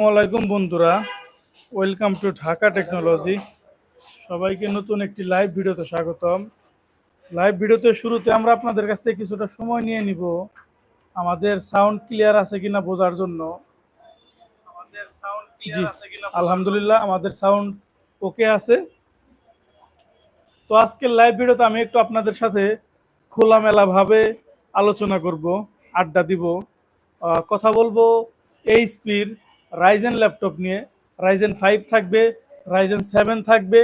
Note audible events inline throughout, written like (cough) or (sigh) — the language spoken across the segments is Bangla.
আসসালামাইকুম বন্ধুরা। ওয়েলকাম টু ঢাকা টেকনোলজি সবাইকে নতুন একটি লাইভ ভিডিওতে স্বাগতম। লাইভ ভিডিওতে শুরুতে আমরা আপনাদের কাছ থেকে কিছুটা সময় নিয়ে নিব। আমাদের সাউন্ড ক্লিয়ার আছে কিনা বোঝার জন্য। জি আলহামদুলিল্লাহ আমাদের সাউন্ড ওকে আছে। তো আজকের লাইভ ভিডিওতে আমি একটু আপনাদের সাথে খোলামেলাভাবে আলোচনা করব আড্ডা দিব। কথা বলব এইচপির রাইজেন ল্যাপটপ নিয়ে। রাইজেন ফাইভ থাকবে রাইজেন সেভেন থাকবে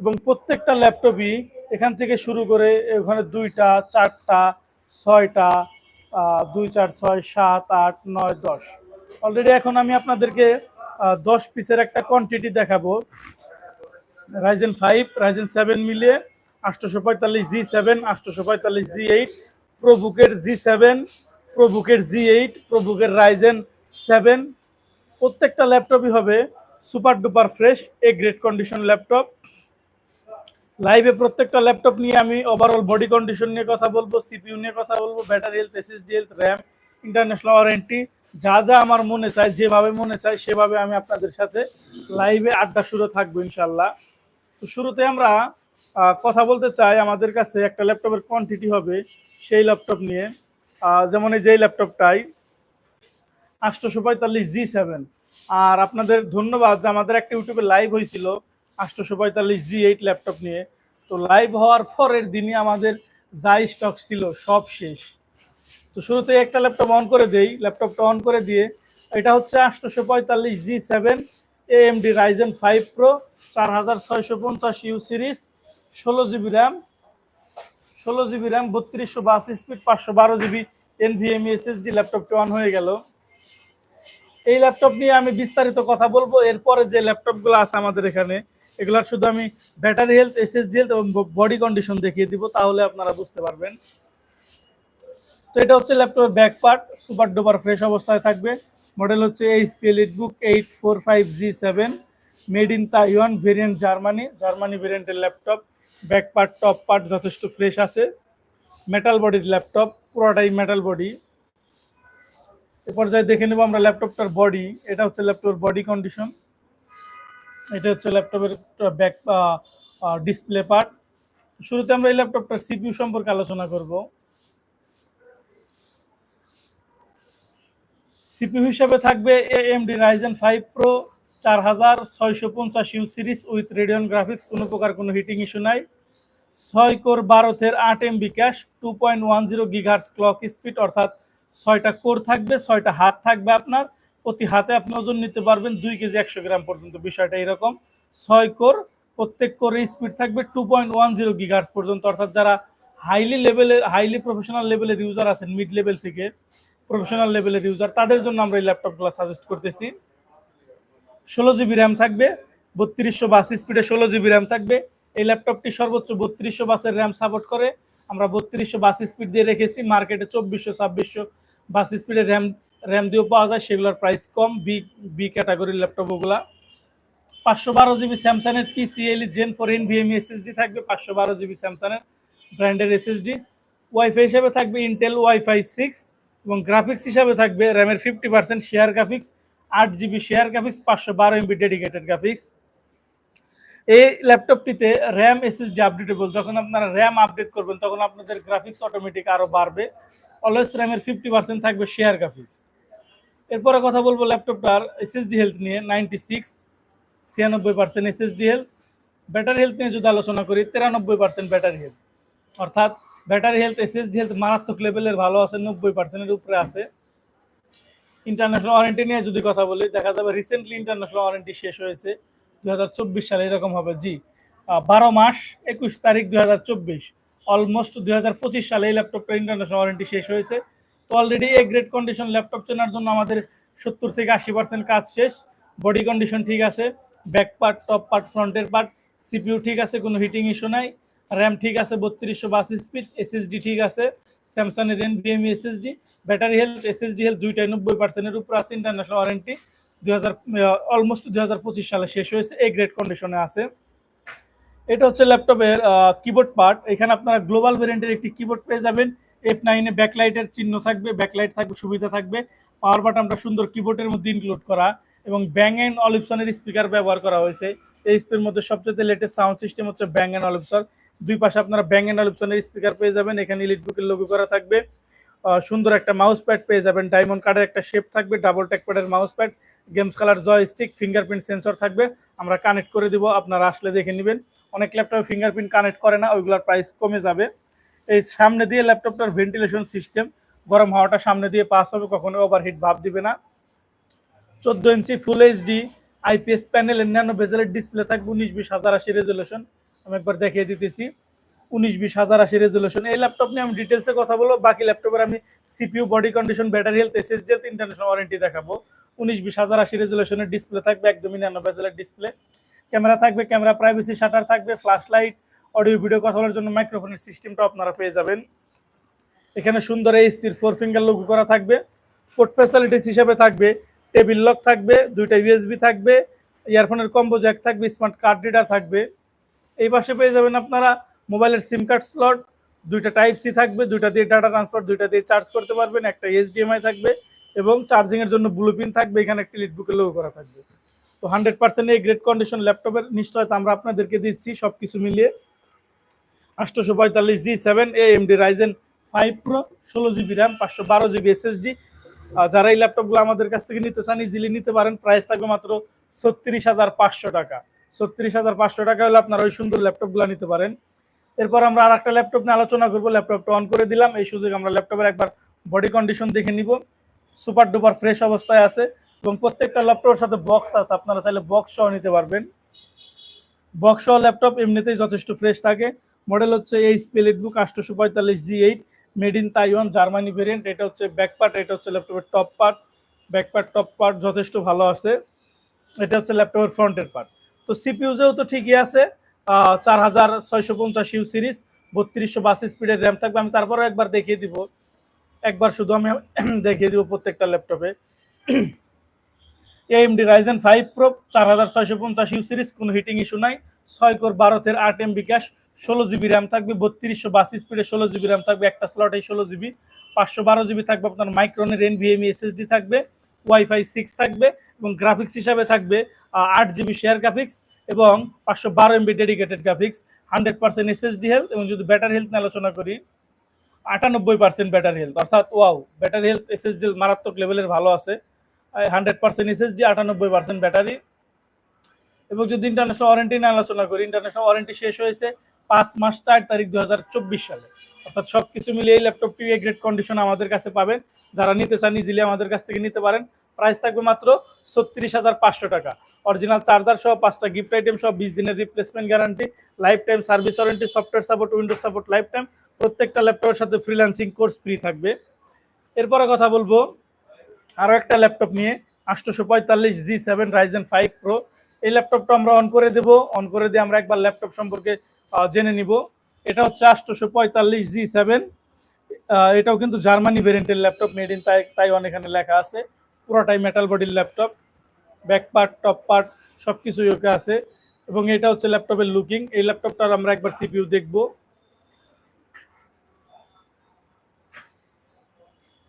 এবং প্রত্যেকটা ল্যাপটপই এখান থেকে শুরু করে ওখানে দুইটা, চারটা, ছয়টা দুই, চার, ছয়, সাত, আট, নয়, দশ। অলরেডি এখন আমি আপনাদেরকে দশ পিসের একটা কোয়ান্টিটি দেখাবো। রাইজেন ফাইভ রাইজেন সেভেন মিলিয়ে আটশোশো পঁয়তাল্লিশ জি সেভেন আটশোশো পঁয়তাল্লিশ জি এইট প্রোবুকের জি সেভেন প্রোবুকের জি এইট প্রোবুকের রাইজেন সেভেন প্রত্যেকটা ল্যাপটপই হবে super duper fresh, a great condition laptop. লাইভে প্রত্যেকটা ল্যাপটপ নিয়ে আমি ওভারঅল বডি কন্ডিশন নিয়ে কথা বলব সিপিইউ নিয়ে কথা বলব battery health SSD health RAM international warranty যা যা আমার মনে চায়, যেভাবে মনে চায়, সেভাবে আমি আপনাদের সাথে লাইভে আড্ডা শুরু থাকব ইনশাল্লাহ তো শুরুতে আমরা কথা বলতে চাই আমাদের কাছে একটা ল্যাপটপের কোয়ান্টিটি হবে সেই ল্যাপটপ নিয়ে। যেমন এই যে ল্যাপটপটাই আটশোশো পঁয়তাল্লিশ জি সেভেন আর আপনাদের ধন্যবাদ যে আমাদের একটা ইউটিউবে লাইভ হয়েছিল আটশোশো পঁয়তাল্লিশ জি এইট ল্যাপটপ নিয়ে। তো লাইভ হওয়ার পরের দিনই আমাদের যাই স্টক ছিল সব শেষ। তো শুরুতে একটা ল্যাপটপ অন করে দেই ল্যাপটপটা অন করে দিয়ে এটা হচ্ছে আটশোশো পঁয়তাল্লিশ G seven A M AMD Ryzen five pro চার হাজার ছয়শো পঞ্চাশ ইউ সিরিজ ষোলো জিবি র্যাম ষোলো জিবি র্যাম বত্রিশশো বাস স্পিড পাঁচশো বারো জিবি এনভিএমই এসএসডি ল্যাপটপটি অন হয়ে গেল। এই ল্যাপটপ নিয়ে আমি বিস্তারিত কথা বলব। এরপরে যে ল্যাপটপগুলো আছে আমাদের এখানে, এগুলার শুধু আমি ব্যাটারি হেলথ এসএসডি হেলথ এবং বডি কন্ডিশন দেখিয়ে দিব, তাহলে আপনারা বুঝতে পারবেন। তো এটা হচ্ছে ল্যাপটপের back part super duper fresh অবস্থায় থাকবে। মডেল হচ্ছে HP EliteBook eight four five G seven made in Taiwan variant Germany Germany ভেরিয়েন্টের laptop back part top part যথেষ্ট ফ্রেশ আছে। মেটাল বডির ল্যাপটপ পুরোটাই মেটাল বডি এ পর্যায়ে দেখে নেব আমরা ল্যাপটপটার বডি এটা হচ্ছে ল্যাপটপের বডি কন্ডিশন এটা হচ্ছে ল্যাপটপের ব্যাক ডিসপ্লে পার্ট শুরুতে আমরা এই ল্যাপটপটার সিপিইউ সম্পর্কে আলোচনা করব। সিপিইউ হিসেবে থাকবে এএমডি রাইজেন ফাইভ প্রো চার হাজার ছয়শো পঞ্চাশ U series with Radeon graphics কোনো প্রকার কোনো হিটিং ইস্যু নাই। ছয় কোর বারোথের আট MB cache two point one zero gigahertz clock speed অর্থাৎ ছয়টা কোর থাকবে, ছয়টা হাত থাকবে আপনার। প্রতি হাতে আপনি ওজন নিতে পারবেন দুই কেজি একশো গ্রাম পর্যন্ত। বিষয়টা এরকম। ছয় কোর, প্রত্যেক কোরের স্পিড থাকবে two point one zero gigahertz পর্যন্ত। অর্থাৎ যারা হাইলি লেভেলের হাইলি প্রফেশনাল লেভেলের ইউজার আছেন মিড লেভেল থেকে প্রফেশনাল লেভেলের ইউজার তাদের জন্য আমরা এই ল্যাপটপগুলো সাজেস্ট করতেছি। ষোলো জিবি র্যাম থাকবে, বত্রিশশো বাস স্পিডে ষোলো জিবি র্যাম থাকবে। এই ল্যাপটপটি সর্বোচ্চ বত্রিশশো বাসের র্যাম সাপোর্ট করে। আমরা বত্রিশশো বাস স্পিড দিয়ে রেখেছি। মার্কেটে চব্বিশশো, ছাব্বিশশো বাস স্পিডে র্যাম র্যাম দিয়েও পাওয়া যায়। সেগুলোর প্রাইস কম। বি বি ক্যাটাগরির ল্যাপটপ ওগুলা। পাঁচশো বারো জিবি স্যামসাংয়ের PCIe gen four NVMe SSD থাকবে। পাঁচশো বারো জিবি স্যামসাংয়ের ব্র্যান্ডের এসএসডি ওয়াইফাই হিসাবে থাকবে ইন্টেল ওয়াইফাই সিক্স এবং গ্রাফিক্স হিসাবে থাকবে। র্যামের ফিফটি পার্সেন্ট শেয়ার গ্রাফিক্স আট জিবি শেয়ার গ্রাফিক্স পাঁচশো বারো এমবি ডেডিকেটেড গ্রাফিক্স এই ল্যাপটপটিতে র্যাম এসএসডি আপডেটেবল যখন আপনারা র্যাম আপডেট করবেন, তখন আপনাদের গ্রাফিক্স অটোমেটিক আরও বাড়বে। অলওয়েজ র্যামের ফিফটি পার্সেন্ট থাকবে শেয়ার গ্রাফিক্স এরপরে কথা বলব ল্যাপটপটার এসএসডি হেলথ নিয়ে নাইনটি সিক্স ছিয়ানব্বই percent SSD health battery health নিয়ে যদি আলোচনা করি, তিরানব্বই পার্সেন্ট ব্যাটারি হেলথ অর্থাৎ ব্যাটারি হেলথ এসএসডি হেলথ মারাত্মক লেভেলের ভালো আছে, নব্বই পার্সেন্টের উপরে আছে। ইন্টারন্যাশনাল ওয়ারেন্টি নিয়ে যদি কথা বলি, দেখা যাবে রিসেন্টলি ইন্টারন্যাশনাল ওয়ারেন্টি শেষ হয়েছে। দু হাজার চব্বিশ সালে এরকম হবে, জি। বারো মাস, একুশ তারিখ দুই অলমোস্ট দুই সালে এই ল্যাপটপটা ইন্টারন্যাশনাল ওয়ারেন্টি শেষ হয়েছে। তো already A grade condition laptop চেনার জন্য আমাদের সত্তর থেকে আশি পার্সেন্ট কাজ শেষ। বডি কন্ডিশন ঠিক আছে ব্যাক পার্ট টপ পার্ট ফ্রন্টের পার্ট সিপিইউ ঠিক আছে, কোনো হিটিং ইস্যু নাই। র্যাম ঠিক আছে, বত্রিশশো বাস স্পিড এসএসডি ঠিক আছে স্যামসাংয়ের এন BME SSD battery health SSD health দুইটাই নব্বই পার্সেন্টের উপর আছে ইন্টারন্যাশনাল ওয়ারেন্টি দুই হাজার অলমোস্ট দুই সালে শেষ হয়েছে এ গ্রেড কন্ডিশনে আছে। এটা হচ্ছে ল্যাপটপের কিবোর্ড পার্ট এখানে আপনারা গ্লোবাল ভেরিয়েন্টের একটি কিবোর্ড পেয়ে যাবেন। এফ নাইনে ব্যাকলাইটের চিহ্ন থাকবে ব্যাকলাইট থাকবে, সুবিধা থাকবে। পাওয়ার বাটনটা সুন্দর কিবোর্ডের মধ্যে ইনক্লুড করা এবং ব্যাং অ্যান্ড অলিপসনের স্পিকার ব্যবহার করা হয়েছে। এই স্পির মধ্যে সবচেয়ে লেটেস্ট সাউন্ড সিস্টেম হচ্ছে ব্যাং অ্যান্ড অলিপসন দুই পাশে আপনারা ব্যাং অ্যান্ড অলিপসনের স্পিকার পেয়ে যাবেন। এখানে ইলিটবুকের লোগো করা থাকবে। সুন্দর একটা মাউস প্যাড পেয়ে যাবেন। ডায়মন্ড কার্ডের একটা শেপ থাকবে ডাবল ট্যাক প্যাডের mouse pad games colour joystick fingerprint sensor থাকবে। আমরা কানেক্ট করে দিব, আপনারা আসলে দেখে নেবেন। অনেক ল্যাপটপে ফিঙ্গারপ্রিন্ট কানেক্ট করে না, ওইগুলোর প্রাইস কমে যাবে। এই সামনে দিয়ে ল্যাপটপটার ভেন্টিলেশন সিস্টেম গরম হাওয়াটা সামনে দিয়ে পাস হবে কখনো ওভারহিট ভাব দিবে না। চোদ্দ inch full HD IPS panel nano বেজেলের display থাকবে, উনিশ বিশ হাজার আশি রেজলিউশন আমি একবার দেখিয়ে দিতেছি। উনিশ, বিশ, হাজার আশি রেজলিউশন এই ল্যাপটপ নিয়ে আমি ডিটেলসে কথা বলব, বাকি ল্যাপটপের আমি CPU body condition battery health SSD health international warranty দেখাবো। উনিশ, বিশ, হাজার আশি রেজলিউশনের ডিসপ্লে থাকবে, একদমই ন্যানো বেজেলের ডিসপ্লে ক্যামেরা থাকবে ক্যামেরা প্রাইভেসি শাটার থাকবে ফ্ল্যাশ লাইট অডিও ভিডিও কথা বলার জন্য মাইক্রোফোনের সিস্টেমটা আপনারা পেয়ে যাবেন। এখানে সুন্দর এই স্থির ফোর ফিঙ্গার লোগো করা থাকবে। পোর্ট ফ্যাসিলিটিস হিসাবে থাকবে টেবিল লক থাকবে, দুইটা ইউএসবি থাকবে ইয়ারফোনের কম্বো জ্যাক থাকবে স্মার্ট কার্ড রিডার থাকবে। এই পাশে পেয়ে যাবেন আপনারা মোবাইলের সিম কার্ড স্লট, দুইটা টাইপ সি থাকবে, দুইটা দিয়ে ডাটা ট্রান্সফার, দুইটা দিয়ে চার্জ করতে পারবেন, একটা এইচডিএমআই থাকবে এবং চার্জিং এর জন্য ব্লু পিন থাকবে, এখানে একটি লিটবুকের লোগো করা থাকবে। তো হান্ড্রেড পার্সেন্ট এই গ্রেট কন্ডিশন ল্যাপটপের নিশ্চয়তা আমরা আপনাদেরকে দিচ্ছি সব কিছু মিলিয়ে। আটশোশো পঁয়তাল্লিশ G seven AMD Ryzen five pro ষোলো জিবি র্যাম পাঁচশো বারো জিবি এসএসডি যারা এই ল্যাপটপগুলো আমাদের কাছ থেকে নিতে চান ইজিলি নিতে পারেন। প্রাইস থাকবে মাত্র ছত্রিশ হাজার পাঁচশো টাকা। ছত্রিশ হাজার পাঁচশো টাকা হলে আপনারা ওই সুন্দর ল্যাপটপগুলো নিতে পারেন। এরপর আমরা আর একটা ল্যাপটপ নিয়ে আলোচনা করব। ল্যাপটপটা অন করে দিলাম। এই সুযোগে আমরা ল্যাপটপের একবার বডি কন্ডিশন দেখে নিব। সুপার ডুপার ফ্রেশ অবস্থায় আছে এবং প্রত্যেকটা ল্যাপটপের সাথে বক্স আছে। আপনারা চাইলে বক্স সহ নিতে পারবেন। বক্স সহ ল্যাপটপ এমনিতেই যথেষ্ট ফ্রেশ থাকে। মডেল হচ্ছে এই স্পেলিট বুক আটশোশো পঁয়তাল্লিশ G eight made in Taiwan Germany variant এটা হচ্ছে ব্যাক পার্ট এটা হচ্ছে ল্যাপটপের top part back part top part যথেষ্ট ভালো আছে। এটা হচ্ছে ল্যাপটপের ফ্রন্টের পার্ট তো সিপিউজেও তো ঠিকই আছে। চার হাজার ছয়শো পঞ্চাশ ইউ সিরিজ বত্রিশশো বাস স্পিডের র্যাম থাকবে। আমি তারপরেও একবার দেখিয়ে দিব। একবার শুধু আমি (clears throat) দেখিয়ে দিব প্রত্যেকটা ল্যাপটপে এএমডি রাইজেন ফাইভ প্রো চার হাজার ছয়শো পঞ্চাশ ইউ সিরিজ কোনো হিটিং ইস্যু নাই। ছয় কোর বারোতের আট এমবি ক্যাশ ষোলো জিবি র্যাম থাকবে। বত্রিশশো বাস স্পিডে ষোলো জিবি র্যাম থাকবে। একটা স্লটে ষোলো জিবি পাঁচশো বারো জিবি থাকবে। আপনার মাইক্রোনের এন এনভিএমই এসএসডি থাকবে। ওয়াইফাই সিক্স থাকবে এবং গ্রাফিক্স হিসাবে থাকবে আট জিবি শেয়ার গ্রাফিক্স এবং পাঁচশো বারো MB dedicated graphics hundred percent SSD health এবং যদি ব্যাটারি হেলথ নিয়ে আলোচনা করি, আটানব্বই পার্সেন্ট ব্যাটারি হেলথ অর্থাৎ ওয়াও ব্যাটারি হেলথ এসএসডি মারাত্মক লেভেলের ভালো আছে। হান্ড্রেড পার্সেন্ট এসএসডি আটানব্বই পার্সেন্ট ব্যাটারি এবং যদি ইন্টারন্যাশনাল ওয়ারেন্টি নিয়ে আলোচনা করি ইন্টারন্যাশনাল ওয়ারেন্টি শেষ হয়েছে পাঁচ মাস চার তারিখ দু হাজার চব্বিশ সালে। অর্থাৎ সব কিছু মিলিয়ে এই ল্যাপটপটি এ গ্রেড কন্ডিশন আমাদের কাছে পাবেন। যারা নিতে চান ইজিলি আমাদের কাছ থেকে নিতে পারেন। প্রাইস থাকবে মাত্র ছত্রিশ হাজার পাঁচশো টাকা। অরিজিনাল চার্জার সহ পাঁচটা গিফট আইটেম সহ বিশ দিনের replacement guarantee lifetime service warranty software support Windows support lifetime প্রত্যেকটা ল্যাপটপের সাথে ফ্রিল্যান্সিং কোর্স ফ্রি থাকবে। এরপরে কথা বলব আরও একটা ল্যাপটপ নিয়ে, আটশোশো পঁয়তাল্লিশ G seven Ryzen five pro এই ল্যাপটপটা আমরা অন করে দেব। অন করে দিয়ে আমরা একবার ল্যাপটপ সম্পর্কে জেনে নিব। এটা হচ্ছে আটশোশো পঁয়তাল্লিশ জি সেভেন এটাও কিন্তু জার্মানি ভেরিয়েন্টের ল্যাপটপ মেড ইন তাই তাইওয়ান এখানে লেখা আছে। পুরোটাই মেটাল বডির laptop back part top part সব কিছুই ওকে আছে। এবং এটা হচ্ছে ল্যাপটপের লুকিং এই ল্যাপটপটার আমরা একবার সিপিইউ দেখব।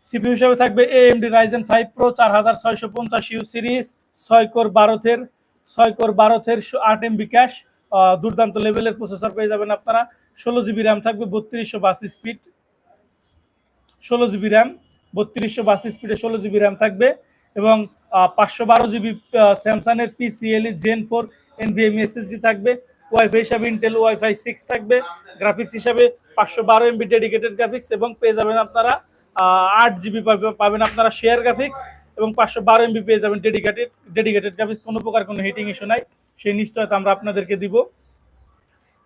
সিপিইউ হিসেবে থাকবে এএমডি রাইজেন ফাইভ প্রো চার হাজার ছয়শো পঞ্চাশ ইউ সিরিজ ছয় কোর বারোথের ছয় কোর বারোথের আট এমবি ক্যাশ দুর্দান্ত লেভেলের প্রসেসর পেয়ে যাবেন আপনারা। ষোলো জিবি র্যাম থাকবে, বত্রিশশো বাস স্পিড ষোলো জিবি র্যাম বত্রিশশো বাস স্পিডে ষোলো জিবি র্যাম থাকবে। এবং পাঁচশো বারো জিবি স্যামসাংয়ের PCIe gen four NVMe SSD থাকবে ওয়াইফাই হিসাবে ইন্টেল ওয়াইফাই সিক্স থাকবে গ্রাফিক্স হিসাবে পাঁচশো বারো এমবি ডেডিকেটেড গ্রাফিক্স এবং পেয়ে যাবেন আপনারা আট জিবি পাবেন আপনারা শেয়ার গ্রাফিক্স এবং পাঁচশো বারো এমবি পেয়ে যাবেন ডেডিকেটেড ডেডিকেটেড গ্রাফিক্স কোনো প্রকার কোনো হিটিং ইস্যু নাই, সেই নিশ্চয়তা আমরা আপনাদেরকে দিব।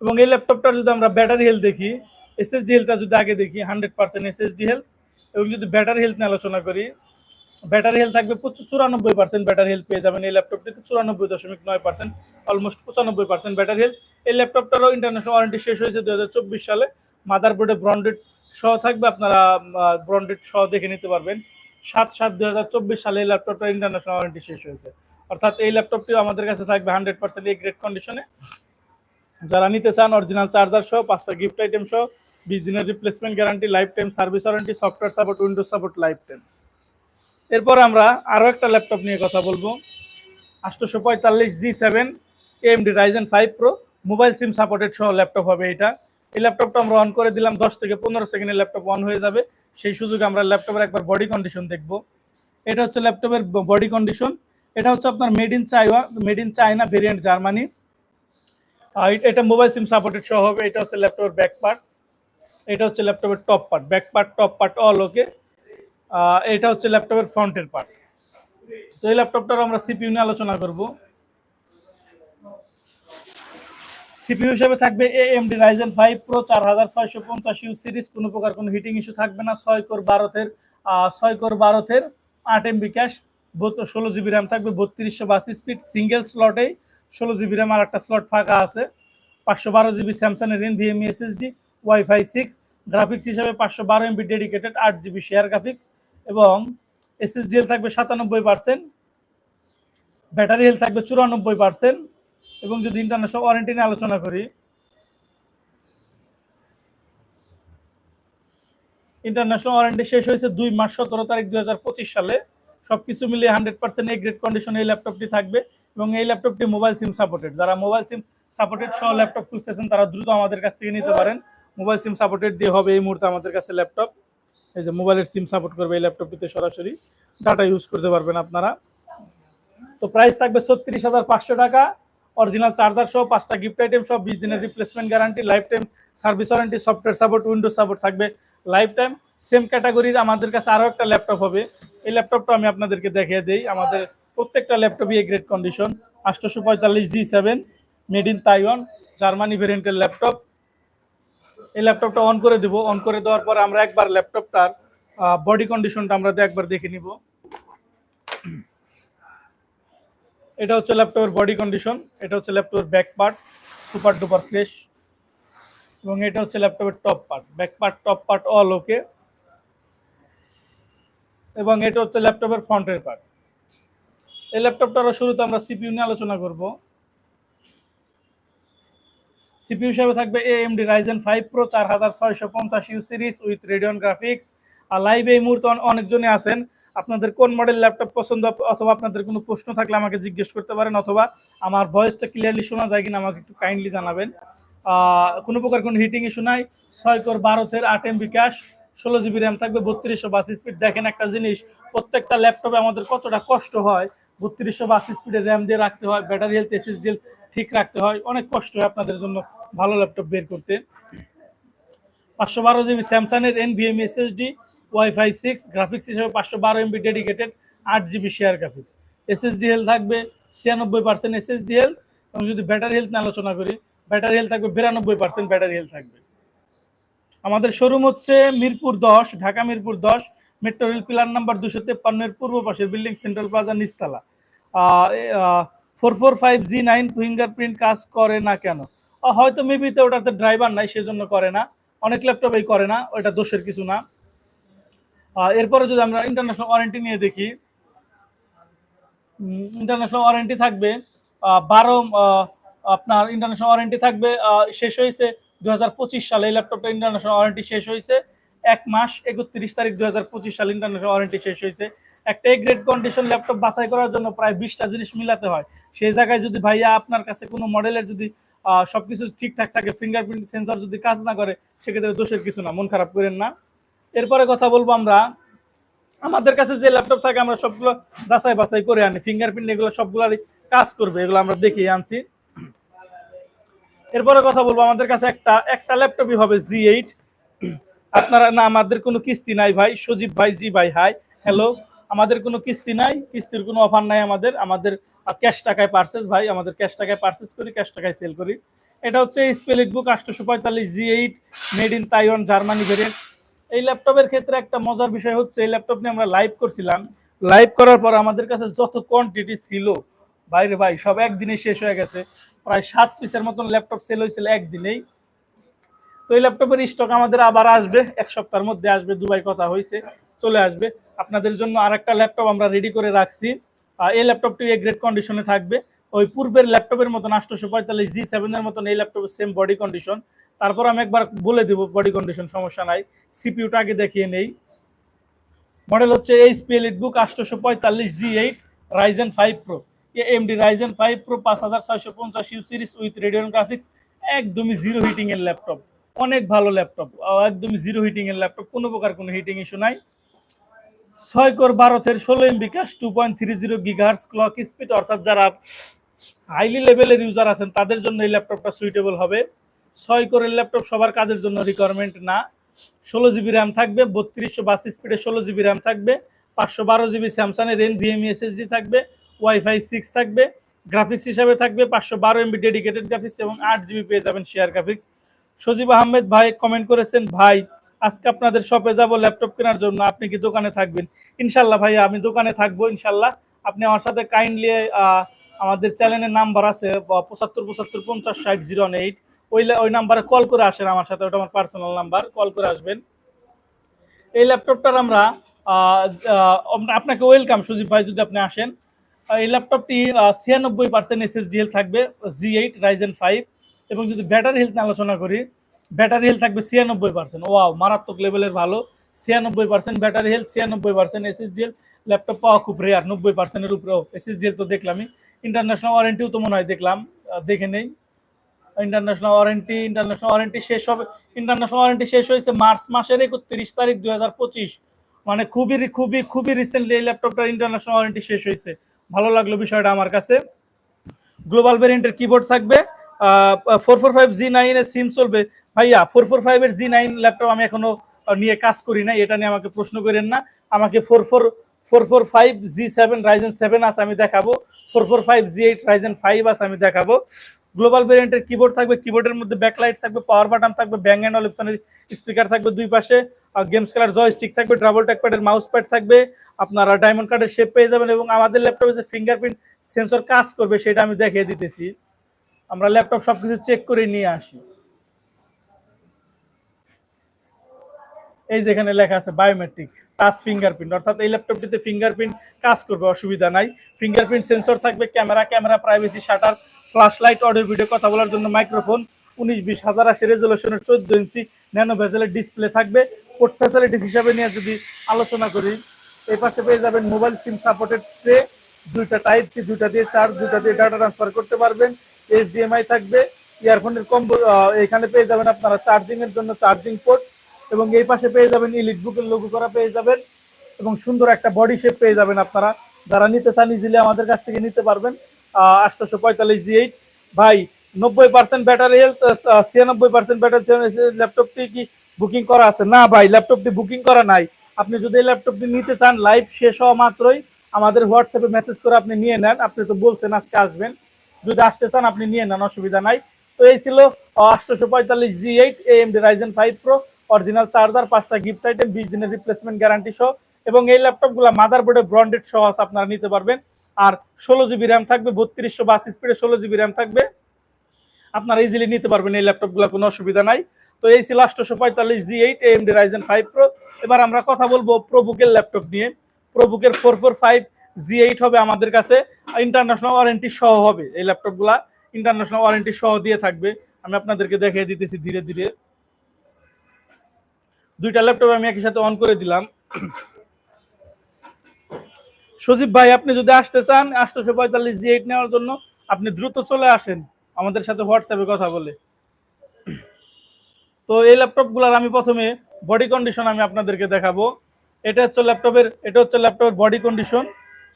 এবং এই ল্যাপটপটার যদি আমরা ব্যাটারি হেলথ দেখি এসএসডি হেলথটা যদি আগে দেখি হান্ড্রেড পার্সেন্ট এসএসডি হেলথ এবং যদি ব্যাটারি হেলথ নিয়ে আলোচনা করি ব্যাটারি হেলথ থাকবে প্রচুর চুরানব্বই পার্সেন্ট ব্যাটারি হেলথ পেয়ে যাবেন। এই ল্যাপটপটিতে চুরানব্বই দশমিক নয় পার্সেন্ট অলমোস্ট পঁচানব্বই পার্সেন্ট ব্যাটারি হেলথ এই ল্যাপটপটারও ইন্টারন্যাশনাল ওয়ারেন্টি শেষ হয়েছে দু হাজার চব্বিশ সালে। মাদারবোর্ডে ব্রন্ডেড সহ থাকবে, আপনারা ব্রন্ডেড সহ দেখে নিতে পারবেন। সাত সাত চব্বিশ সালে এই ল্যাপটপটা ইন্টারন্যাশনাল ওয়ারেন্টি শেষ হয়েছে। অর্থাৎ এই ল্যাপটপটিও আমাদের কাছে থাকবে হান্ড্রেড পার্সেন্ট এই গ্রেট কন্ডিশনে যারা নিতে চান অরিজিনাল চার্জার সহ, পাঁচটা গিফট আইটেম সহ, বিশ দিনের replacement guarantee lifetime service warranty software support Windows support lifetime এরপর আমরা আরও একটা ল্যাপটপ নিয়ে কথা বলব। আটশোশো পঁয়তাল্লিশ G seven AMD Ryzen five pro mobile SIM supported সহ ল্যাপটপ হবে এটা। এই ল্যাপটপটা আমরা অন করে দিলাম, দশ থেকে পনেরো সেকেন্ডে ল্যাপটপ অন হয়ে যাবে। সেই সুযোগে আমরা ল্যাপটপের একবার বডি কন্ডিশন দেখব। এটা হচ্ছে ল্যাপটপের বডি কন্ডিশন এটা হচ্ছে আপনার made in চাইওয়া made in China variant Germany এটা মোবাইল সিম সাপোর্টেড সহ হবে, এটা হচ্ছে ল্যাপটপের ব্যাক পার্ট এটা হচ্ছে ল্যাপটপের top part back part top part all okay এটা হচ্ছে ল্যাপটপের ফ্রন্টের পার্ট তো এই ল্যাপটপটার আমরা সিপিইউ নিয়ে আলোচনা করব। সিপিইউ হিসেবে থাকবে A M D Ryzen five pro চার হাজার ছয়শো পঞ্চাশ ইউ সিরিজ। কোনো প্রকার কোনো হিটিং ইস্যু থাকবে না। ছয় কোর বারোতের ছয় কোর বারোতের আট এমবি ক্যাশ ষোলো জিবি র্যাম থাকবে, বত্রিশশো বাসি স্পিড সিঙ্গেল স্লটেই ষোলো জিবি র্যাম আর একটা স্লট ফাঁকা আছে। পাঁচশো বারো জিবি স্যামসাংয়ের NVMe SSD wifi six graphics হিসাবে পাঁচশো বারো এমবি ডেডিকেটেড আট জিবি শেয়ার গ্রাফিক্স এবং এসএসডিএল থাকবে সাতানব্বই পার্সেন্ট ব্যাটারি হেলথ থাকবে চুরানব্বই পার্সেন্ট এবং যদি ইন্টারন্যাশনাল ওয়ারেন্টি নিয়ে আলোচনা করি ইন্টারন্যাশনাল ওয়ারেন্টি শেষ হয়েছে দুই মাস সতেরো তারিখ দুই হাজার পঁচিশ সালে। সব কিছু মিলিয়ে হান্ড্রেড পার্সেন্ট এই গ্রেড কন্ডিশনে এই ল্যাপটপটি থাকবে এবং এই ল্যাপটপটি মোবাইল সিম সাপোর্টেড যারা মোবাইল সিম সাপোর্টেড সহ ল্যাপটপ খুঁজতেছেন, তারা দ্রুত আমাদের কাছ থেকে নিতে পারেন। মোবাইল সিম সাপোর্টেড দিয়ে হবে এই মুহূর্তে আমাদের কাছে ল্যাপটপ। এই যে মোবাইলের সিম সাপোর্ট করবে এই ল্যাপটপটিতে সরাসরি। ডাটা ইউজ করতে পারবেন আপনারা। তো প্রাইস থাকবে ছত্রিশ হাজার পাঁচশো টাকা। অরিজিনাল চার্জার সহ পাঁচটা গিফট আইটেম সব বিশ দিনের replacement guarantee lifetime service warranty software support Windows support থাকবে লাইফ টাইম সেম ক্যাটাগরির আমাদের কাছে আরও একটা ল্যাপটপ হবে। এই ল্যাপটপটা আমি আপনাদেরকে দেখিয়ে দিই। আমাদের প্রত্যেকটা ল্যাপটপই এই গ্রেড কন্ডিশন আটশোশো পঁয়তাল্লিশ G seven made in Taiwan Germany ভেরিয়েন্টের ল্যাপটপ। এই ল্যাপটপটা অন করে দিব। অন করে দেওয়ার পর আমরা একবার ল্যাপটপটার বডি কন্ডিশনটা আমরা একবার দেখে নিব। এটা হচ্ছে ল্যাপটপের বডি কন্ডিশন এটা হচ্ছে ল্যাপটপের back part super duper fresh এবং এটা হচ্ছে ল্যাপটপের top part back part top part all okay এবং এটা হচ্ছে ল্যাপটপের ফ্রন্টের পার্ট এই ল্যাপটপটারও শুরুতে আমরা সিপিইউ নিয়ে আলোচনা করব। সিপিইউ হিসাবে থাকবে এএমডি রাইজেন ফাইভ প্রো চার হাজার ছয়শো পঞ্চাশ U series with Radeon graphics আর লাইভে এই মুহূর্তে অনেকজনই আছেন। আপনাদের কোন মডেল ল্যাপটপ পছন্দ অথবা আপনাদের কোনো প্রশ্ন থাকলে আমাকে জিজ্ঞেস করতে পারেন, অথবা আমার ভয়েসটা ক্লিয়ারলি শোনা যায় কিনা আমাকে একটু কাইন্ডলি জানাবেন। কোনো প্রকার কোনো হিটিং ইস্যু নাই। ছয় কোর বারোতের আট এম বিকাশ ষোলো জিবি র্যাম থাকবে, বত্রিশশো বাস স্পিড দেখেন একটা জিনিস, প্রত্যেকটা ল্যাপটপে আমাদের কতটা কষ্ট হয়। বত্রিশশো বাস স্পিডের র্যাম দিয়ে রাখতে হয় ব্যাটারি হেলথ এসএসডি ঠিক রাখতে হয়। অনেক কষ্ট হয় আপনাদের জন্য ভালো ল্যাপটপ বের করতে। পাঁচশো বারো জিবি স্যামসাংয়ের NVMe SSD wifi six graphics হিসেবে পাঁচশো বারো এমবি ডেডিকেটেড আট GB share graphics SSD health থাকবে ছিয়ানব্বই পার্সেন্ট এসএসডি হেলথ এবং যদি ব্যাটারি হেলথ নিয়ে আলোচনা করি ব্যাটারি হেলথ থাকবে বিরানব্বই পার্সেন্ট ব্যাটারি হেলথ থাকবে। আমাদের শোরুম হচ্ছে মিরপুর দশ, ঢাকা মিরপুর দশ মেট্রো রেল পিলার নাম্বার দুশো তেপ্পান্নের পূর্ব পাশে building central plaza নিস্তালা four four five G nine fingerprint কাজ করে না কেন? হয়তো মেবিতে ওটাতে ড্রাইভার নাই, সেজন্য করে না। অনেক ল্যাপটপেই করে না ওটা দোষের কিছু না। এরপরে যদি আমরা ইন্টারন্যাশনাল ওয়ারেন্টি নিয়ে দেখি ইন্টারন্যাশনাল ওয়ারেন্টি থাকবে বারো আপনার ইন্টারন্যাশনাল ওয়ারেন্টি থাকবে শেষ হয়েছে দুই হাজার পঁচিশ সালে। এই ল্যাপটপটা ইন্টারন্যাশনাল ওয়ারেন্টি শেষ হয়েছে। এক মাস, একত্রিশ তারিখ দু হাজার পঁচিশ সালে ইন্টারন্যাশনাল ওয়ারেন্টি শেষ হয়েছে। একটা এ গ্রেড কন্ডিশন ল্যাপটপ বাছাই করার জন্য প্রায় বিশটা জিনিস মিলাতে হয়। সেই জায়গায় যদি ভাইয়া আপনার কাছে কোনো মডেলের যদি সবকিছু ঠিকঠাক থাকে ফিঙ্গারপ্রিন্ট সেন্সর যদি কাজ না করে, সেক্ষেত্রে দোষের কিছু না, মন খারাপ করেন না। এরপরে কথা বলব আমরা, আমাদের কাছে যে ল্যাপটপ থাকে, আমরা সবগুলো যাচাই বাছাই করে আনি। ফিঙ্গারপ্রিন্ট এগুলো সবগুলোরই কাজ করবে, এগুলো আমরা দেখিয়ে আনছি। এরপরে কথা বলব, আমাদের কাছে একটা একটা ল্যাপটপই হবে জি এইট আপনারা না, আমাদের কোনো কিস্তি নাই ভাই, সজীব ভাই, জি ভাই হাই হ্যালো আমাদের কোনো কিস্তি নাই, কিস্তির কোনো অফার নাই আমাদের। আমাদের ক্যাশ টাকায় পার্সেস ভাই, আমাদের ক্যাশ টাকায় পার্সেস করি ক্যাশ টাকায় সেল করি। এটা হচ্ছে স্পেলিট বুক আটশোশো পঁয়তাল্লিশ G eight made in Taiwan Germany variant এই ল্যাপটপের ক্ষেত্রে একটা মজার বিষয় হচ্ছে, এই ল্যাপটপ নিয়ে আমরা লাইভ করছিলাম। লাইভ করার পর আমাদের কাছে যত কোয়ান্টিটি ছিল বাইরে ভাই, সব একদিনে শেষ হয়ে গেছে। প্রায় সাত পিসের মতন ল্যাপটপ সেল হয়েছিল একদিনেই। তো এই ল্যাপটপের স্টক আমাদের আবার আসবে, এক সপ্তাহের মধ্যে আসবে, দুবাই কথা হয়েছে চলে আসবে। আপনাদের জন্য আর একটা ল্যাপটপ আমরা রেডি করে রাখছি। এই ল্যাপটপটি গ্রেট কন্ডিশনে থাকবে। ওই পূর্বের ল্যাপটপের মতন আটশোশো পঁয়তাল্লিশ জি সেভেনের মতন এই ল্যাপটপের সেম বডি কন্ডিশন তারপর আমি একবার বলে দেব বডি কন্ডিশন সমস্যা নাই। সিপিউটা আগে দেখিয়ে নেই। মডেল হচ্ছে এইচপি এলিট বুক আটশোশো পঁয়তাল্লিশ G eight Ryzen five pro M AMD Ryzen five pro পাঁচ হাজার ছয়শো পঞ্চাশ U series with Radeon graphics একদমই জিরো হিটিংয়ের ল্যাপটপ। অনেক ভালো ল্যাপটপ। একদমই জিরো হিটিং এর ল্যাপটপ। কোনো প্রকার কোনো হিটিং ইস্যু নাই। ছয় কোর থেকে ষোলো MB cache two point three zero gigahertz clock speed অর্থাৎ যারা হাইলি লেভেলের ইউজার আছেন, তাদের জন্য এই ল্যাপটপটা সুইটেবল হবে। ছয় কোরের ল্যাপটপ সবার কাজের জন্য রিকোয়ারমেন্ট না। ষোলো জিবি র্যাম থাকবে, বত্রিশশো বাস স্পিডে ষোলো জিবি র্যাম থাকবে, পাঁচশো বারো জিবি স্যামসাংয়ের এন ভিএমই এসএসডি থাকবে ওয়াইফাই সিক্স থাকবে গ্রাফিক্স হিসাবে থাকবে, পাঁচশো বারো এমবি ডেডিকেটেড গ্রাফিক্স এবং আট জিবি পেয়ে যাবেন শেয়ার গ্রাফিক্স সজীব আহমেদ ভাই কমেন্ট করেছেন, ভাই আজকে আপনাদের শপে যাব ল্যাপটপ কেনার জন্য। আপনি কি দোকানে থাকবেন? ইনশাল্লাহ ভাই আমি দোকানে থাকব, ইনশাল্লাহ। আপনি আমার সাথে কাইন্ডলি আমাদের চ্যানেলের নাম্বার আছে পঁচাত্তর পঁচাত্তর, পঞ্চাশ, ষাট, জিরো এইট ওই ওই নাম্বারে কল করে আসেন আমার সাথে, ওটা আমার পার্সোনাল নাম্বার কল করে আসবেন। এই ল্যাপটপটার আমরা আপনাকে ওয়েলকাম সুজিব ভাই, যদি আপনি আসেন। এই ল্যাপটপটি ছিয়ানব্বই পার্সেন্ট এসএসডিএল থাকবে জি এইট রাইজেন ফাইভ এবং যদি ব্যাটারি হেলথ আলোচনা করি ব্যাটারি হেলথ থাকবে ছিয়ানব্বই পার্সেন্ট ওয়াও, মারাত্মক লেভেলের ভালো। ছিয়ানব্বই পার্সেন্ট ব্যাটারি হেলথ, ছিয়ানব্বই পার্সেন্ট এসএসডিএল ল্যাপটপ পাওয়া খুব রেয়ার নব্বই পার্সেন্টের উপরেও। এসএসডিএল তো দেখলামই। ইন্টারন্যাশনাল ওয়ারেন্টিও তো মনে হয় দেখলাম দেখে নেই। ইন্টারন্যাশনাল ওয়ারেন্টি ইন্টারন্যাশনাল ওয়ারেন্টি শেষ হবে। ইন্টারন্যাশনাল ওয়ারেন্টি শেষ হয়েছে মার্চ মাসের একত্রিশ তারিখ দুই হাজার পঁচিশ। মানে খুবই খুবই খুবই রিসেন্টলি এই ল্যাপটপটার ইন্টারন্যাশনাল ওয়ারেন্টি শেষ হয়েছে। ভালো লাগল বিষয়টা আমার কাছে। গ্লোবাল ভেরিয়েন্টের কিবোর্ড থাকবে। ফোর ফোর ফাইভ জি নাইনের সিম চলবে। ভাইয়া ফোর ফোর ফাইভের জি নাইন ল্যাপটপ আমি এখনও নিয়ে কাজ করি না এটা নিয়ে আমাকে প্রশ্ন করেন না। আমাকে four four four four five G seven Ryzen seven আছে, আমি দেখাবো। Four four five G eight Ryzen five আছে, আমি দেখাবো। গ্লোবাল ভেরিয়েন্টের কিবোর্ড থাকবে কিবোর্ডের মধ্যে ব্যাকলাইট থাকবে পাওয়ার বাটন থাকবে ব্যাং অ্যান্ড অলিপসনের স্পিকার থাকবে দুই পাশে। গেমস খেলার জয়স্টিক থাকবে ডাবল ট্যাকপ্যাডের মাউস প্যাড থাকবে। আপনারা ডায়মন্ড কার্ডের শেপ পেয়ে যাবেন এবং আমাদের ল্যাপটপে যে ফিঙ্গারপ্রিন্ট সেন্সর কাজ করবে, সেটা আমি দেখিয়ে দিতেছি। আমরা ল্যাপটপ সবকিছু চেক করে নিয়ে আসি। এই যেখানে লেখা আছে বায়োমেট্রিক টাচ ফিঙ্গারপ্রিন্ট অর্থাৎ এই ল্যাপটপটিতে ফিঙ্গারপ্রিন্ট কাজ করবে, অসুবিধা নাই। ফিঙ্গারপ্রিন্ট সেন্সর থাকবে camera camera privacy shutter flash light audio video কথা বলার জন্য মাইক্রোফোন উনিশ বিশ হাজার আশি রেজলিউশনের চোদ্দ ইঞ্চি ন্যানো ভেজেলের ডিসপ্লে থাকবে। পোর্ট ফ্যাসিলিটিস হিসাবে নিয়ে যদি আলোচনা করি, এই পাশে পেয়ে যাবেন মোবাইল সিম সাপোর্টেড ট্রে দুইটা টাইপ সি দুইটা দিয়ে চার্জ দুইটা দিয়ে ডাটা ট্রান্সফার করতে পারবেন। এইচডিএমআই থাকবে ইয়ারফোনের কম্বো এখানে পেয়ে যাবেন আপনারা চার্জিং এর জন্য চার্জিং পোর্ট এবং এই পাশে পেয়ে যাবেন ইলিট বুকের লোগো করা পেয়ে যাবেন এবং সুন্দর একটা বডি শেপ পেয়ে যাবেন আপনারা। যারা নিতে চান ইজিলি আমাদের কাছ থেকে নিতে পারবেন। আটশোশো পঁয়তাল্লিশ জি এইট ভাই, নব্বই পার্সেন্ট ব্যাটারি হেলথ ছিয়ানব্বই পার্সেন্ট ব্যাটারি ল্যাপটপটি কি বুকিং করা আছে? না ভাই ল্যাপটপটি বুকিং করা নাই। আপনি যদি এই ল্যাপটপটি নিতে চান লাইভ শেষ হওয়া মাত্রই আমাদের হোয়াটসঅ্যাপে মেসেজ করে আপনি নিয়ে নেন। আপনি তো বলছেন আজকে আসবেন। যদি আসতে চান, আপনি নিয়ে নেন, অসুবিধা নাই। তো এই ছিল আটশোশো পঁয়তাল্লিশ G eight AMD Ryzen five pro original charger, পাঁচটা গিফট আইটেম বিশ দিনের রিপ্লেসমেন্ট গ্যারান্টি সহ এবং এই ল্যাপটপগুলো মাদারবোর্ডে ব্রন্ডেড সহ আপনারা নিতে পারবেন। আর ষোলো জিবি র্যাম থাকবে, বত্রিশশো বাস স্পিডে ষোলো জিবি র্যাম থাকবে। আপনারা ইজিলি নিতে পারবেন এই ল্যাপটপগুলো কোনো অসুবিধা নাই। তো এই ছিল আটশোশো পঁয়তাল্লিশ G eight AMD Ryzen five pro এবার আমরা কথা বলব প্রবুকের ল্যাপটপ নিয়ে। প্রবুকের four four five G eight হবে আমাদের কাছে। ইন্টারন্যাশনাল ওয়ারেন্টি সহ হবে এই ল্যাপটপগুলা ইন্টারন্যাশনাল ওয়ারেন্টি সহ দিয়ে থাকবে। আমি আপনাদেরকে দেখিয়ে দিতেছি ধীরে ধীরে। দুইটা ল্যাপটপ আমি একই সাথে অন করে দিলাম। সজীব ভাই, আপনি যদি আসতে চান আটশোশো পঁয়তাল্লিশ জি এইট নেওয়ার জন্য, আপনি দ্রুত চলে আসেন, আমাদের সাথে হোয়াটসঅ্যাপে কথা বলে। তো এই ল্যাপটপগুলোর আমি প্রথমে বডি কন্ডিশন আমি আপনাদেরকে দেখাবো। এটা হচ্ছে ল্যাপটপের এটা হচ্ছে ল্যাপটপের বডি কন্ডিশন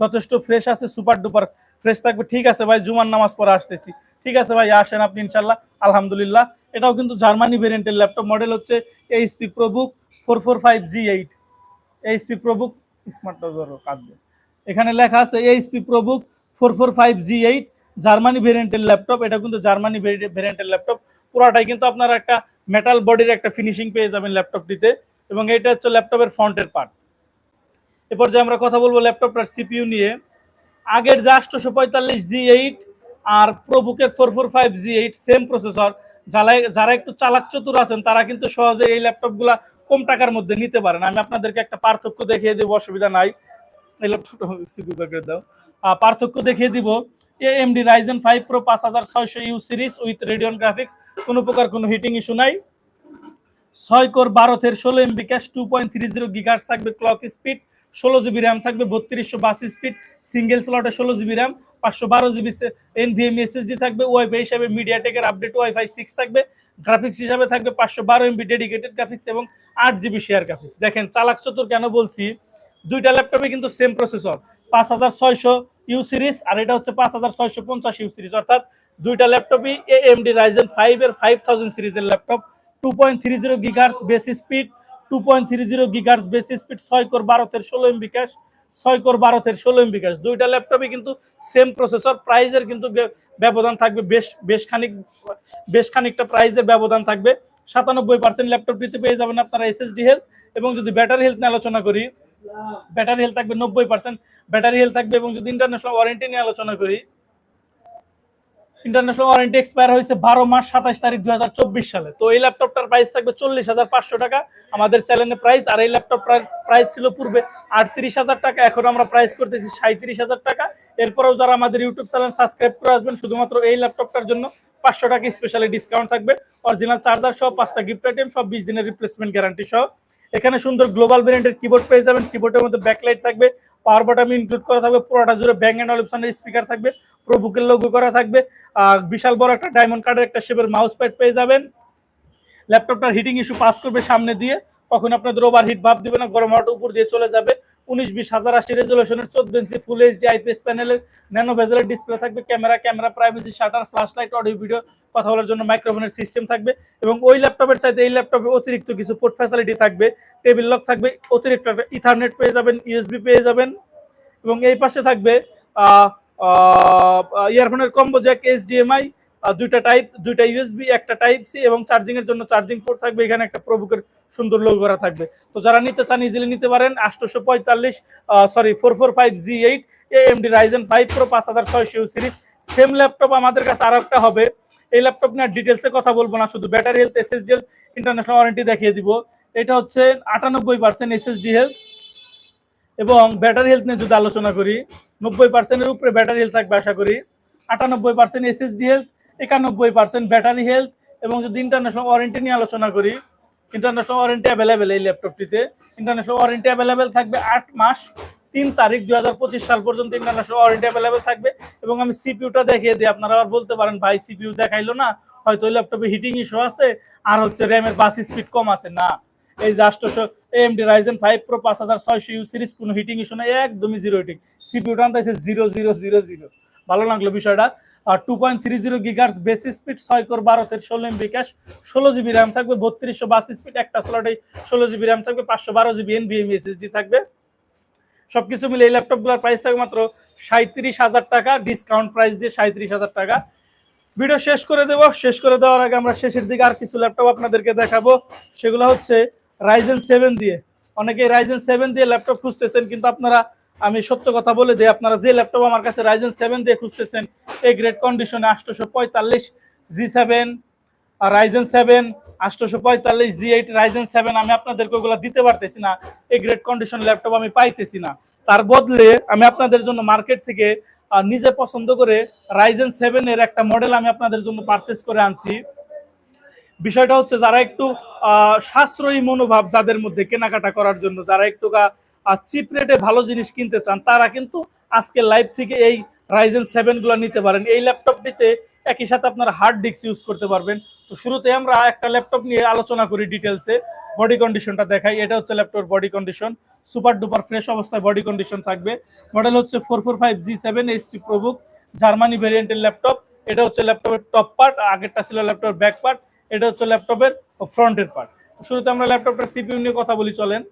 যথেষ্ট ফ্রেশ আছে সুপার ডুপার ফ্রেশ থাকবে। ঠিক আছে ভাই, জুমার নামাজ পরে আসতেছি। ঠিক আছে ভাই, আসেন আপনি ইনশাল্লাহ, আলহামদুলিল্লাহ। এটাও কিন্তু জার্মানি ভেরিয়েন্টের ল্যাপটপ মডেল হচ্ছে HP ProBook four four five G eight HP ProBook smart কাঁদবে এখানে লেখা আছে HP ProBook four four five G eight Germany ভেরিয়েন্টের ল্যাপটপ। এটা কিন্তু জার্মানি ভেরিয়েন্টের ল্যাপটপ। পুরাটাই কিন্তু আপনার একটা মেটাল বডির একটা ফিনিশিং পেয়ে যাবেন ল্যাপটপটিতে। এবং এটা হচ্ছে ল্যাপটপের ফ্রন্টের পার্ট এরপর যে আমরা কথা বলব ল্যাপটপটার সিপিইউ নিয়ে। আগের যে আটশোশো পঁয়তাল্লিশ জি এইট আর প্রবুকের four four five G eight same processor যারা যারা একটু চালাক চতুর আছেন, তারা কিন্তু সহজে এই ল্যাপটপগুলা কম টাকার মধ্যে নিতে পারেন। আমি আপনাদেরকে একটা পার্থক্য দেখিয়ে দেবো, অসুবিধা নাই। এই ল্যাপটপটা দাও। পার্থক্য দেখিয়ে দিব। এএমডি রাইজেন ফাইভ প্রো পাঁচ হাজার ছয়শো U series with Radeon graphics কোনো প্রকার কোনো হিটিং ইস্যু নাই। ছয় কোর বারো থেকে ষোলো MB cache two point three zero gigahertz থাকবে ক্লক স্পিড ষোলো জিবি র্যাম থাকবে, বত্রিশশো বাস স্পিড সিঙ্গেল স্লটে ষোলো জিবি র্যাম পাঁচশো বারো জিবি এনভিএম এসএসডি থাকবে ওয়াইফাই হিসাবে মিডিয়াটেকের আপডেট ওয়াইফাই সিক্স থাকবে গ্রাফিক্স হিসাবে থাকবে পাঁচশো বারো এমবি ডেডিকেটেড গ্রাফিক্স এবং আট জিবি শেয়ার গ্রাফিক্স দেখেন, চালাক চতুর কেন বলছি? দুইটা ল্যাপটপে কিন্তু সেম প্রসেসর পাঁচ হাজার ছয়শো ইউ সিরিজ আর এটা হচ্ছে পাঁচ হাজার ছয়শো পঞ্চাশ ইউ সিরিজ অর্থাৎ দুইটা ল্যাপটপই A M AMD Ryzen five এর ফাইভ থাউজেন্ড সিরিজের laptop two point three zero gigahertz base speed two point three zero gigahertz base speed ছয় কোর বারোতের ষোলো এমবি ক্যাশ ছয় কোর বারোতের ষোলো এমবি ক্যাশ দুইটা ল্যাপটপে কিন্তু সেম প্রসেসর প্রাইজের কিন্তু ব্যবধান থাকবে বেশ বেশ খানিক, বেশ খানিকটা প্রাইজের ব্যবধান থাকবে। সাতানব্বই পার্সেন্ট ল্যাপটপটিতে পেয়ে যাবেন আপনারা এসএসডি হেলথ এবং যদি ব্যাটারি হেলথ নিয়ে আলোচনা করি ব্যাটারি হেলথ থাকবে নব্বই পার্সেন্ট ব্যাটারি হেলথ থাকবে এবং যদি ইন্টারন্যাশনাল ওয়ারেন্টি নিয়ে আলোচনা করি ইন্টারন্যাশনাল ওয়ারেন্টি এক্সপায়ার হয়েছে বারো মাস সাতাশ তারিখ দুই সালে। তো এই ল্যাপটপটার প্রাইস থাকবে চল্লিশ হাজার পাঁচশো টাকা। আমাদের চ্যানেলের প্রাইস আর এই ল্যাপটপ প্রাইস ছিল পূর্বে আটত্রিশ হাজার টাকা। এখন আমরা প্রাইস করতেছি সাঁত্রিশ হাজার টাকা। এরপরেও যারা আমাদের ইউটিউব চ্যানেল সাবস্ক্রাইব করে আসবেন, শুধুমাত্র এই ল্যাপটপটার জন্য পাঁচশো টাকা স্পেশালি ডিসকাউন্ট থাকবে। অরিজিনাল চার্জার সহ পাঁচটা গিফট আইটেম সব বিশ দিনের রিপ্লেসমেন্ট গ্যারান্টি সহ। এখানে সুন্দর গ্লোবাল ব্র্যান্ডের কিবোর্ড পেয়ে যাবেন। কিবোর্ডের মধ্যে ব্যাকলাইট থাকবে পাওয়ার বাটামি ইনক্লুড করা থাকবে, পুরোটা জুড়ে ব্যাঙ্গ অ্যান্ড অলিপসনের স্পিকার থাকবে প্রভুকের লোগো করা থাকবে বিশাল বড় একটা ডায়মন্ড কার্ডের একটা শেপের মাউস প্যাড পেয়ে যাবেন। ল্যাপটপটার হিটিং ইস্যু পাস করবে সামনে দিয়ে, কখন আপনাদের ওভার হিট ভাব দিবে না, গরম হওয়াটা উপর দিয়ে চলে যাবে। উনিশ বিশ হাজার আশি রেজলিউশনের চোদ্দ inch full H HD IPS প্যানেলের ন্যানো ভেজেলের ডিসপ্লে থাকবে camera camera privacy shutter flash light audio video কথা বলার জন্য মাইক্রোফোনের সিস্টেম থাকবে এবং ওই ল্যাপটপের সাথে এই ল্যাপটপে অতিরিক্ত কিছু পোর্ট ফ্যাসিলিটি থাকবে টেবিল লক থাকবে, অতিরিক্ত ইথারনেট পেয়ে যাবেন ইউএসবি পেয়ে যাবেন এবং এই পাশে থাকবে ইয়ারফোনের কম্বো জ্যাক এইচডিএমআই দুইটা টাইপ দুইটা ইউএসবি একটা টাইপ সি এবং চার্জিং এর জন্য চার্জিং পোর্ট থাকবে। এখানে একটা প্রবুকের সুন্দর লোগো করা থাকবে। তো যারা নিতে চান ইজিলি নিতে পারেন। আটশোশো পঁয়তাল্লিশ sorry four four five G eight AMD Ryzen five pro পাঁচ হাজার ছয়শো সিরিজ সেম ল্যাপটপ আমাদের কাছে আর একটা হবে। এই ল্যাপটপ নিয়ে ডিটেলসে কথা বলব না, শুধু battery health SSD health international warranty দেখিয়ে দিব। এটা হচ্ছে আটানব্বই পার্সেন্ট এসএসডি হেলথ এবং ব্যাটারি হেলথ নিয়ে যদি আলোচনা করি, নব্বই পার্সেন্টের উপরে ব্যাটারি হেলথ থাকবে আশা করি। আটানব্বই পার্সেন্ট এসএসডি হেলথ একানব্বই পার্সেন্ট ব্যাটারি হেলথ এবং যদি ইন্টারন্যাশনাল ওয়ারেন্টি নিয়ে আলোচনা করি ইন্টারন্যাশনাল ওয়ারেন্টি অ্যাভেলেবেল এই ল্যাপটপটিতে ইন্টারন্যাশনাল ওয়ারেন্টি অ্যাভেলেবেল থাকবে আট মাস, তিন তারিখ দুই হাজার পঁচিশ সাল পর্যন্ত ইন্টারন্যাশনাল ওয়ারেন্টি অ্যাভেলেবেল থাকবে এবং আমি সিপিউটা দেখিয়ে দিই। আপনারা আবার বলতে পারেন, ভাই সিপিউ দেখাইলো না, হয়তো ওই ল্যাপটপে হিটিং ইস্যু আছে আর হচ্ছে র্যামের বাস স্পিড কম আছে। না, এই যে আষ্টশো এমডি রাইজেন ফাইভ প্রো পাঁচ হাজার ছয়শো ইউ সিরিজ কোনো হিটিং ইস্যু নাই, একদমই জিরো হিটিং সিপিউটা আনতেছে জিরো জিরো জিরো জিরো ভালো লাগল বিষয়টা। Two point three zero gigahertz base speed ছয় কোর বারোতের ষোলো এমবি ক্যাশ ষোলো জিবি র্যাম থাকবে, বত্রিশশো বাস স্পিড একটা স্লটে ষোলো জিবি র্যাম থাকবে, পাঁচশো বারো জিবি এনভিএম এসএসডি থাকবে। সবকিছু মিলে এই ল্যাপটপগুলোর প্রাইস থাকবে মাত্র সাঁত্রিশ হাজার টাকা ডিসকাউন্ট প্রাইস দিয়ে সাঁত্রিশ হাজার টাকা। ভিডিও শেষ করে দেবো, শেষ করে দেওয়ার আগে আমরা শেষের দিকে আর কিছু ল্যাপটপ আপনাদেরকে দেখাবো। সেগুলো হচ্ছে রাইজেন সেভেন দিয়ে। অনেকে রাইজেন সেভেন দিয়ে ল্যাপটপ খুঁজতেছেন, কিন্তু আপনারা আমি সত্য কথা বলে দিই, আপনারা যে ল্যাপটপ আমার কাছে রাইজেন সেভেন দিয়ে খুঁজতেছেন, এই গ্রেড কন্ডিশনে আটশোশো পঁয়তাল্লিশ জি সেভেন আর রাইজেন সেভেন আটশোশো পঁয়তাল্লিশ জি এইট রাইজেন সেভেন আমি আপনাদেরকে ওগুলো দিতে পারতেছি না, এই গ্রেড কন্ডিশন ল্যাপটপ আমি পাইতেছি না। তার বদলে আমি আপনাদের জন্য মার্কেট থেকে নিজে পছন্দ করে রাইজেন সেভেনের একটা মডেল আমি আপনাদের জন্য পারচেস করে আনছি। বিষয়টা হচ্ছে যারা একটু সাশ্রয়ী মনোভাব যাদের মধ্যে কেনাকাটা করার জন্য, যারা একটু চিপ রেটে ভালো জিনিস কিনতে চান, তারা কিন্তু আজকে লাইভ থেকে এই রাইজেন সেভেনগুলো নিতে পারেন। এই ল্যাপটপটিতে একই সাথে আপনার হার্ড ডিস্ক ইউজ করতে পারবেন। তো শুরুতে আমরা একটা ল্যাপটপ নিয়ে আলোচনা করি ডিটেলসে বডি কন্ডিশনটা দেখাই। এটা হচ্ছে laptop body condition super duper fresh অবস্থায় বডি কন্ডিশন থাকবে। মডেল হচ্ছে four four five G seven HP ProBook Germany ভেরিয়েন্টের ল্যাপটপ এটা হচ্ছে ল্যাপটপের টপ পার্ট আগেরটা ছিল ল্যাপটপের ব্যাক পার্ট এটা হচ্ছে ল্যাপটপের ফ্রন্টের পার্ট শুরুতে আমরা ল্যাপটপটার সিপিউ নিয়ে কথা বলি, চলেন।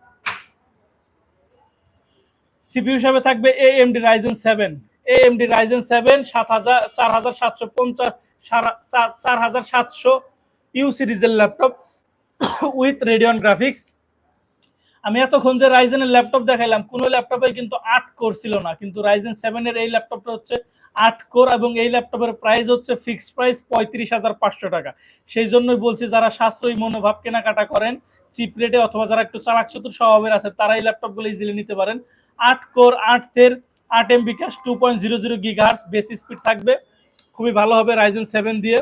সিপিইউ হিসাবে থাকবে এএমডি রাইজেন সেভেন এ এএমডি রাইজেন সেভেন সাত হাজার, চার হাজার সাতশো পঞ্চাশ চার হাজার সাতশো ইউ সিরিজের ল্যাপটপ উইথ রেডিয়ন গ্রাফিক্স আমি এতক্ষণ যে রাইজেনের ল্যাপটপ দেখাইলাম, কোনো ল্যাপটপে কিন্তু আট কোর ছিল না। কিন্তু রাইজেন সেভেনের এই ল্যাপটপটা হচ্ছে আট কোর এবং এই ল্যাপটপের প্রাইস হচ্ছে ফিক্সড প্রাইস পঁয়ত্রিশ হাজার পাঁচশো টাকা। সেই জন্যই বলছি, যারা সাশ্রয়ী মনোভাব কেনাকাটা করেন চিপ রেটে অথবা যারা একটু চালাক চতুর স্বভাবের আছে, তারা এই ল্যাপটপগুলো ইজিলি নিতে পারেন। আট কোর আট থের আট এম বিকাশ two point zero zero gigahertz বেশি স্পিড থাকবে। খুবই ভালো হবে রাইজেন সেভেন দিয়ে।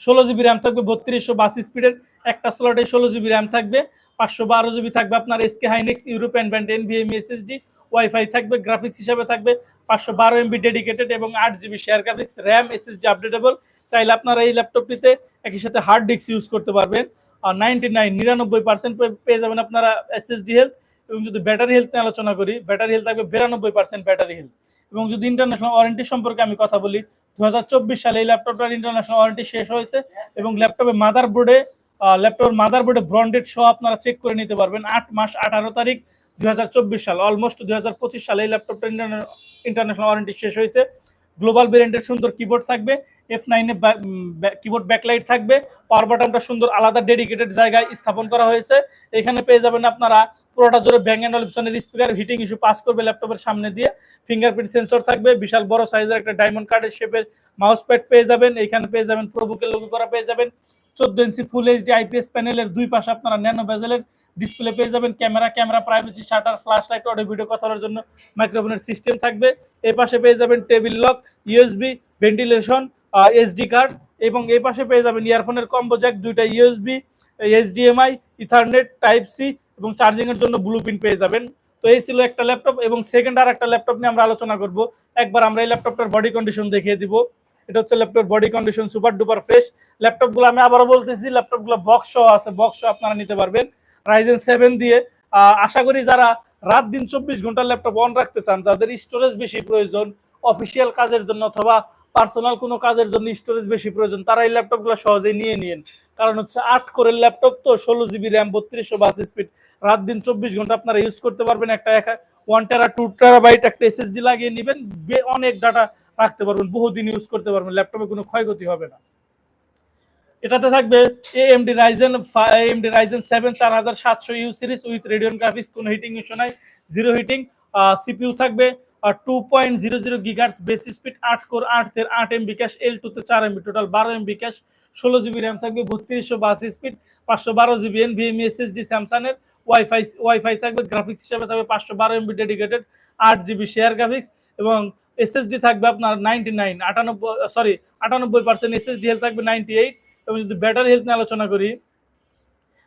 ষোলো জিবি র্যাম থাকবে, বত্রিশশো বাস স্পিডের একটা স্লটে ষোলো জিবি র্যাম থাকবে, পাঁচশো বারো জিবি থাকবে আপনার SK Hynix European band NVMe SSD wifi থাকবে গ্রাফিক্স হিসাবে থাকবে, পাঁচশো বারো এমবি ডেডিকেটেড এবং আট GB share graphics RAM SSD updatable চাইলে আপনারা এই ল্যাপটপটিতে একই সাথে হার্ড ডিস্ক ইউজ করতে পারবেন। আর নাইনটি নাইন নিরানব্বই পার্সেন্ট পেয়ে যাবেন আপনারা এসএসডি হেলথ এবং যদি ব্যাটারি হেলথ নিয়ে আলোচনা করি ব্যাটারি হেলথ থাকবে বিরানব্বই পার্সেন্ট ব্যাটারি হেলথ এবং যদি ইন্টারন্যাশনাল ওয়ারেন্টি সম্পর্কে আমি কথা বলি দু হাজার চব্বিশ সালে এই ল্যাপটপটার ইন্টারন্যাশনাল ওয়ারেন্টি শেষ হয়েছে এবং ল্যাপটপে মাদার বোর্ডে ল্যাপটপের মাদার বোর্ডে ব্রন্ডেড সহ আপনারা চেক করে নিতে পারবেন আট মাস আঠারো তারিখ দুই হাজার চব্বিশ সাল। অলমোস্ট দুই হাজার পঁচিশ সালে এই ল্যাপটপটা ইন্টারন্যাশনাল ওয়ারেন্টি শেষ হয়েছে। গ্লোবাল ব্র্যান্ডের সুন্দর কিবোর্ড থাকবে এফ নাইনে কিবোর্ড ব্যাকলাইট থাকবে পাওয়ার বাটনটা সুন্দর আলাদা ডেডিকেটেড জায়গায় স্থাপন করা হয়েছে। এখানে পেয়ে যাবেন আপনারা পুরোটা জোরে ব্যাং অ্যান্ড অলিপসনের স্পিকার হিটিং ইস্যু পাস করবে ল্যাপটপের সামনে দিয়ে। ফিঙ্গারপ্রিন্ট সেন্সর থাকবে, বিশাল বড় সাইজের একটা ডায়মন্ড কার্ডের শেপের মাউস প্যাড পেয়ে যাবেন। এখানে পেয়ে যাবেন প্রভুকে লোগো করা পেয়ে যাবেন। চোদ্দ ইঞ্চি ফুল এইচডি আইপিএস প্যানেলের দুই পাশে আপনারা ন্যানো বেজেলের ডিসপ্লে পেয়ে যাবেন। Camera camera privacy shutter flash light audio video কথা বলার জন্য মাইক্রোফোনের সিস্টেম থাকবে। এই পাশে পেয়ে যাবেন table lock USB ventilation SD card এবং এই পাশে পেয়ে যাবেন ইয়ারফোনের কম্বো জ্যাক দুইটা USB HDMI ethernet type C এবং চার্জিং এর জন্য ব্লু পিন পেয়ে যাবেন। তো এই ছিল একটা ল্যাপটপ এবং সেকেন্ড আর একটা ল্যাপটপ নিয়ে আমরা আলোচনা করব। একবার আমরা এই ল্যাপটপটার বডি কন্ডিশন দেখিয়ে দিব। এটা হচ্ছে laptop body condition super duper fresh ল্যাপটপগুলো আমি আবারও বলতেছি ল্যাপটপগুলো বক্স সহ আছে। বক্স সহ আপনারা নিতে পারবেন। রাইজেন সেভেন দিয়ে। আশা করি যারা রাত দিন চব্বিশ ঘণ্টা ল্যাপটপ অন রাখতে চান, তাদের স্টোরেজ বেশি প্রয়োজন। অফিসিয়াল কাজের জন্য অথবা পার্সোনাল কোনো কাজের জন্য স্টোরেজ বেশি প্রয়োজন তারা এই ল্যাপটপগুলো সহজেই নিয়ে নিন কারণ হচ্ছে আট করে ল্যাপটপ তো ষোলো জিবি র্যাম বত্রিশশো বাস স্পিড রাত দিন চব্বিশ ঘণ্টা আপনারা ইউজ করতে পারবেন। একটা ওয়ান টেরা টু টেরা বাইট একটা এসএসডি লাগিয়ে নেবেন অনেক ডাটা রাখতে পারবেন, বহুদিন ইউজ করতে পারবেন, ল্যাপটপে কোনো ক্ষয়ক্ষতি হবে না। এটাতে থাকবে AMD Ryzen AMD Ryzen seven চার হাজার সাতশো U series with Radeon graphics কোনো হিটিং ইস্যু নাই জিরো হিটিং সিপিইউ থাকবে two point zero zero gigahertz base speed আট কোর আট তের আট এমবি ক্যাশ এল টুতে চার এমবি টোটাল বারো এমবি ক্যাশ ষোলো জিবি র্যাম থাকবে, বত্রিশশো বাসি স্পিড পাঁচশো বারো জিবি এন ভিএমই এসএসডি স্যামসাংয়ের ওয়াইফাই ওয়াইফাই থাকবে গ্রাফিক্স হিসাবে থাকবে পাঁচশো বারো এমবি ডেডিকেটেড আট জিবি শেয়ার গ্রাফিক্স এবং এসএসডি থাকবে আপনার নাইনটি নাইন আটানব্বই সরি আটানব্বই পার্সেন্ট এসএসডি হেলথ থাকবে নাইনটি এইট এবং যদি ব্যাটারি হেলথ নিয়ে আলোচনা করি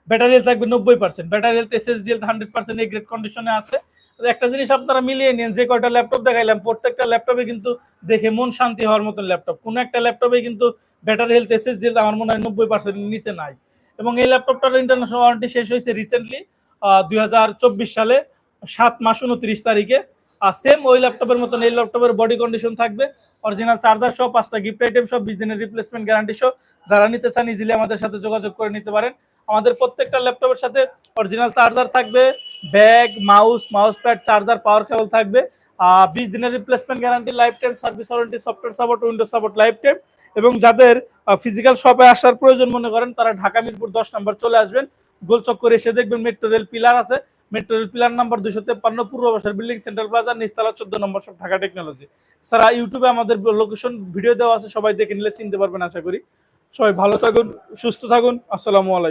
ব্যাটারি হেলথ থাকবে নব্বই percent battery health SSD health hundred percent এই গ্রেড কন্ডিশনে আছে। একটা জিনিস আপনারা মিলিয়ে নিন, যে কয়টা ল্যাপটপ দেখাইলাম, প্রত্যেকটা ল্যাপটপে কিন্তু দেখে মন শান্তি হওয়ার মতন ল্যাপটপ কোনো একটা ল্যাপটপে কিন্তু ব্যাটারি হেলথ এসএসডি আমার মনে হয় নব্বই পার্সেন্ট নিচে নাই। এবং এই ল্যাপটপটার ইন্টারন্যাশনাল ওয়ারেন্টি শেষ হয়েছে রিসেন্টলি দুই হাজার চব্বিশ সালে, সাত মাস উনত্রিশ তারিখে। আর সেম ওই ল্যাপটপের মতন এই ল্যাপটপের বডি কন্ডিশন থাকবে। অরিজিনাল চার্জার সহ পাঁচটা গিফট আইটেম সহ বিশ দিনের রিপ্লেসমেন্ট গ্যারান্টি সহ যারা নিতে চান ইজিলি আমাদের সাথে যোগাযোগ করে নিতে পারেন। আমাদের প্রত্যেকটা ল্যাপটপের সাথে অরিজিনাল চার্জার থাকবে। Bag, mouse mouse pad charger power cable থাকবে। বিশ দিনের replacement guarantee lifetime service warranty software support Windows support lifetime এবং যাদের ফিজিক্যাল শপে আসার প্রয়োজন মনে করেন, তারা ঢাকা, মিরপুর দশ নম্বর চলে আসবেন। গোলচক করে এসে দেখবেন মেট্রো রেল পিলার আছে। মেট্রো রেল পিলার নাম্বার দুশো তেপ্পান্ন, পূর্ব বাসার বিল্ডিং সেন্ট্রাল প্লাজা নিস্তালা চোদ্দ নম্বর সব ঢাকা টেকনোলজি স্যার ইউটিউবে আমাদের লোকেশন ভিডিও দেওয়া আছে, সবাই দেখে নিলে চিনতে পারবেন, আশা করি। সবাই ভালো থাকুন, সুস্থ থাকুন। আসসালামু আলাইকুম।